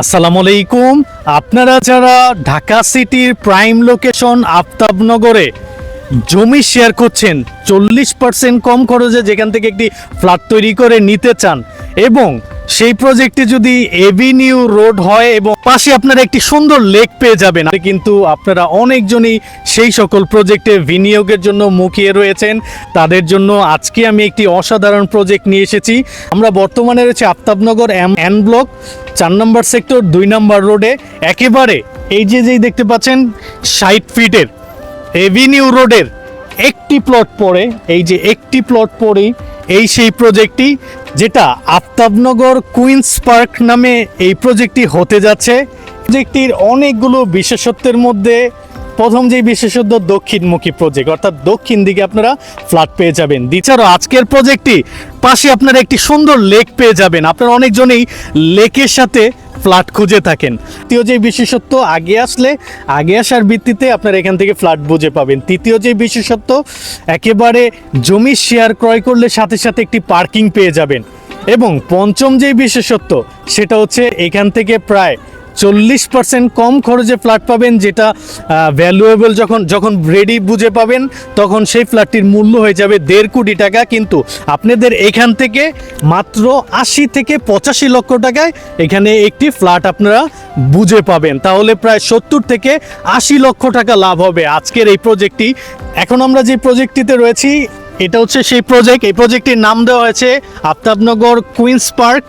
আসসালামু আলাইকুম। আপনারা যারা ঢাকা সিটির প্রাইম লোকেশন আফতাবনগরে জমি শেয়ার করছেন, চল্লিশ পার্সেন্ট কম খরচে যেখান থেকে একটি ফ্ল্যাট তৈরি করে নিতে চান এবং সেই প্রজেক্টে যদি এভিনিউ রোড হয় এবং পাশে আপনারা একটি সুন্দর লেক পেয়ে যাবেন কিন্তু আপনারা অনেকজনই সেই সকল প্রজেক্টে বিনিয়োগের জন্য মুখিয়ে রয়েছেন। তাদের জন্য আজকে আমি একটি অসাধারণ প্রজেক্ট নিয়ে এসেছি। আমরা বর্তমানে রয়েছে আফতাবনগর এম এন ব্লক, চার নম্বর সেক্টর, দুই নম্বর রোডে। একেবারে এই যে যেই দেখতে পাচ্ছেন, ষাট ফিটের এভিনিউ রোডের একটি প্লট পড়ে, এই যে একটি প্লট পড়েই এই সেই প্রজেক্টটি যেটা আফতাবনগর কুইন্স পার্ক নামে এই প্রজেক্টটি হতে যাচ্ছে। প্রজেক্টটির অনেকগুলো বিশেষত্বের মধ্যে প্রথম যে বিশেষত্ব দক্ষিণমুখী প্রজেক্ট অর্থাৎ দক্ষিণ দিকে আপনারা ফ্ল্যাট পেয়ে যাবেন। দ্বিতীয় আজকের প্রজেক্টটি পাশে আপনারা একটি সুন্দর লেক পেয়ে যাবেন। আপনারা অনেকজনেই লেকের সাথে ফ্ল্যাট খুঁজে থাকেন। তৃতীয় যে বিশেষত্ব, আগে আসলে, আগে আসার ভিত্তিতে আপনারা এখান থেকে ফ্ল্যাট বুঝে পাবেন। তৃতীয় যে বিশেষত্ব, একেবারে জমি শেয়ার ক্রয় করলে সাথে সাথে একটি পার্কিং পেয়ে যাবেন। এবং পঞ্চম যে বিশেষত্ব, সেটা হচ্ছে এখান থেকে প্রায় চল্লিশ পার্সেন্ট কম খরচে ফ্ল্যাট পাবেন, যেটা ভ্যালুয়েবল যখন যখন রেডি বুঝে পাবেন, তখন সেই ফ্ল্যাটটির মূল্য হয়ে যাবে দেড় কোটি টাকা। কিন্তু আপনাদের এখান থেকে মাত্র আশি থেকে পঁচাশি লক্ষ টাকায় এখানে একটি ফ্ল্যাট আপনারা বুঝে পাবেন। তাহলে প্রায় সত্তর থেকে আশি লক্ষ টাকা লাভ হবে আজকের এই প্রজেক্টটি এখন আমরা যে প্রজেক্টটিতে রয়েছি, এটা হচ্ছে সেই প্রজেক্ট এই প্রজেক্টটির নাম দেওয়া হয়েছে আফতাবনগর কুইন্স পার্ক।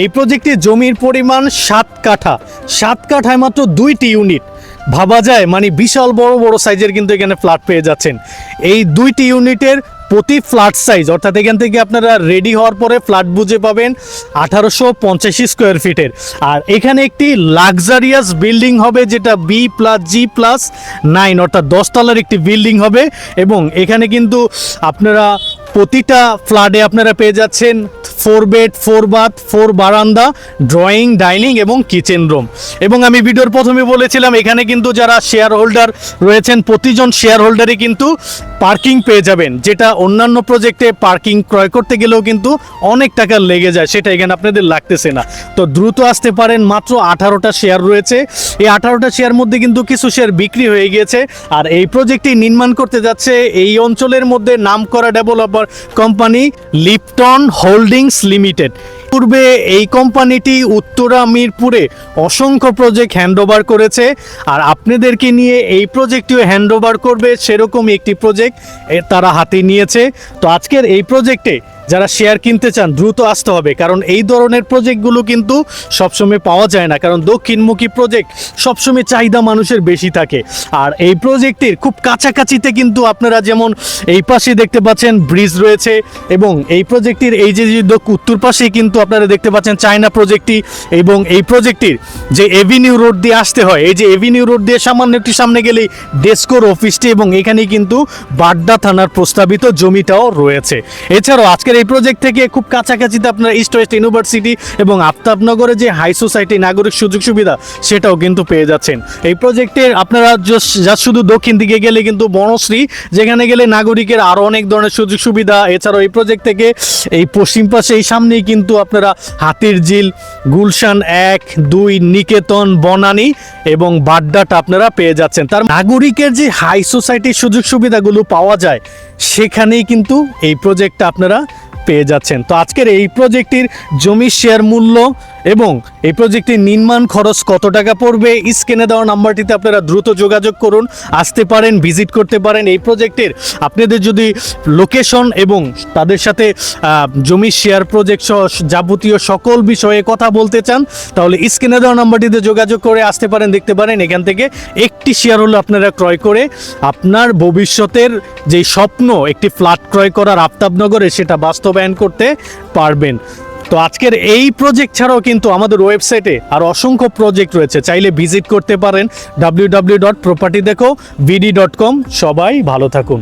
এই প্রজেক্টে জমির পরিমাণ সাত কাঠা। সাত কাঠায় মাত্র দুইটি ইউনিট। ভাবা যায় মানে বিশাল বড় বড় সাইজের কিন্তু এখানে ফ্ল্যাট পেয়ে যাচ্ছেন। এই দুইটি ইউনিটের প্রতি ফ্ল্যাট সাইজ, অর্থাৎ এখান থেকে আপনারা রেডি হওয়ার পরে ফ্ল্যাট বুঝে পাবেন আঠারোশো পঞ্চাশি স্কোয়ার ফিটের। আর এখানে একটি লাক্সারিয়াস বিল্ডিং হবে, যেটা B plus G plus nine অর্থাৎ দশতলার একটি বিল্ডিং হবে। এবং এখানে কিন্তু আপনারা প্রতিটা ফ্ল্যাটে আপনারা পেয়ে যাচ্ছেন four bed, four bath, four বারান্দা, ড্রয়িং, ডাইনিং এবং কিচেন রুম। এবং আমি ভিডিওর প্রথমে বলেছিলাম, এখানে কিন্তু যারা শেয়ার হোল্ডার রয়েছেন, প্রতিজন শেয়ার হোল্ডারই কিন্তু পার্কিং পেয়ে যাবেন, যেটা অন্যান্য প্রজেক্টে পার্কিং ক্রয় করতে গেলেও কিন্তু অনেক টাকা লেগে যায়, সেটা এখানে আপনাদের লাগতেছে না। তো দ্রুত আসতে পারেন, মাত্র আঠারোটা শেয়ার রয়েছে। এই আঠারোটা শেয়ার মধ্যে কিন্তু কিছু শেয়ার বিক্রি হয়ে গিয়েছে, আর এই প্রজেক্টটি নির্মাণ করতে যাচ্ছে এই অঞ্চলের মধ্যে নাম করা developer company Lipton holdings limited পূর্বে এই কোম্পানিটি উত্তরা, মিরপুরে অসংখ্য প্রজেক্ট হ্যান্ডওভার করেছে। আর আপনাদেরকে নিয়ে এই প্রজেক্টটিও হ্যান্ডওভার করবে সেরকমই একটি প্রজেক্ট তারা হাতে নিয়েছে। তো আজকের এই প্রজেক্টে যারা শেয়ার কিনতে চান, দ্রুত আসতে হবে। কারণ এই ধরনের প্রজেক্টগুলো কিন্তু সবসময় পাওয়া যায় না। কারণ দক্ষিণমুখী প্রজেক্ট সবসময় চাহিদা মানুষের বেশি থাকে। আর এই প্রজেক্টের খুব কাছাকাছিতে কিন্তু আপনারা যেমন এই পাশে দেখতে পাচ্ছেন ব্রিজ রয়েছে এবং এই প্রজেক্টটির এই যে উত্তর পাশে কিন্তু আপনারা দেখতে পাচ্ছেন চায়না প্রজেক্টটি এবং এই প্রজেক্টটির যে এভিনিউ রোড দিয়ে আসতে হয়, এই যে এভিনিউ রোড দিয়ে সামান্য একটু সামনে গেলেই ডেস্কোর অফিসটি এবং এখানেই কিন্তু বাড্ডা থানার প্রস্তাবিত জমিটাও রয়েছে। এছাড়াও আজকের এই প্রজেক্ট থেকে খুব কাছাকাছিতে আপনার ইস্ট ওয়েস্ট ইউনিভার্সিটি এবং আফতাবনগরে যে হাই সোসাইটি নাগরিক সুযোগ সুবিধা, সেটাও কিন্তু পেয়ে যাচ্ছেন। এই প্রজেক্টের আপনারা যা শুধু দক্ষিণ দিকে গেলে কিন্তু বনশ্রী, যেখানে গেলে নাগরিকের আরও অনেক ধরনের সুযোগ সুবিধা। এছাড়াও এই প্রজেক্ট থেকে এই পশ্চিম পাশে, এই সামনেই কিন্তু আপনারা হাতির ঝিল গুলশান এক, দুই, নিকেতন, বনানী এবং বাড্ডাটা আপনারা পেয়ে যাচ্ছেন। তার নাগরিকের যে হাই সোসাইটির সুযোগ সুবিধাগুলো পাওয়া যায়, সেখানেই কিন্তু এই প্রজেক্টটা আপনারা পেয়ে যাচ্ছেন। তো আজকের এই প্রজেক্টটির জমি শেয়ার মূল্য এবং এই প্রজেক্টের নির্মাণ খরচ কত টাকা পড়বে? স্ক্রিনে দেওয়া নাম্বারটিতে আপনারা দ্রুত যোগাযোগ করুন, আসতে পারেন, ভিজিট করতে পারেন এই প্রজেক্টের। আপনাদের যদি লোকেশন এবং তাদের সাথে জমির শেয়ার প্রজেক্ট সহ যাবতীয় সকল বিষয়ে কথা বলতে চান, তাহলে স্ক্রিনে দেওয়া নাম্বারটিতে যোগাযোগ করে আসতে পারেন, দেখতে পারেন এখান থেকে একটি শেয়ার হলো আপনারা ক্রয় করে আপনার ভবিষ্যতের যে স্বপ্ন, একটি ফ্ল্যাট ক্রয় করার আফতাবনগরে সেটা বাস্তবায়ন করতে পারবেন। তো আজকের এই প্রজেক্ট ছাড়াও কিন্তু আমাদের ওয়েবসাইটে আর অসংখ্য প্রজেক্ট রয়েছে। চাইলে ভিজিট করতে পারেন। ডাব্লিউ ডট প্রপার্টি দেখো ভিডি ডট কম সবাই ভালো থাকুন।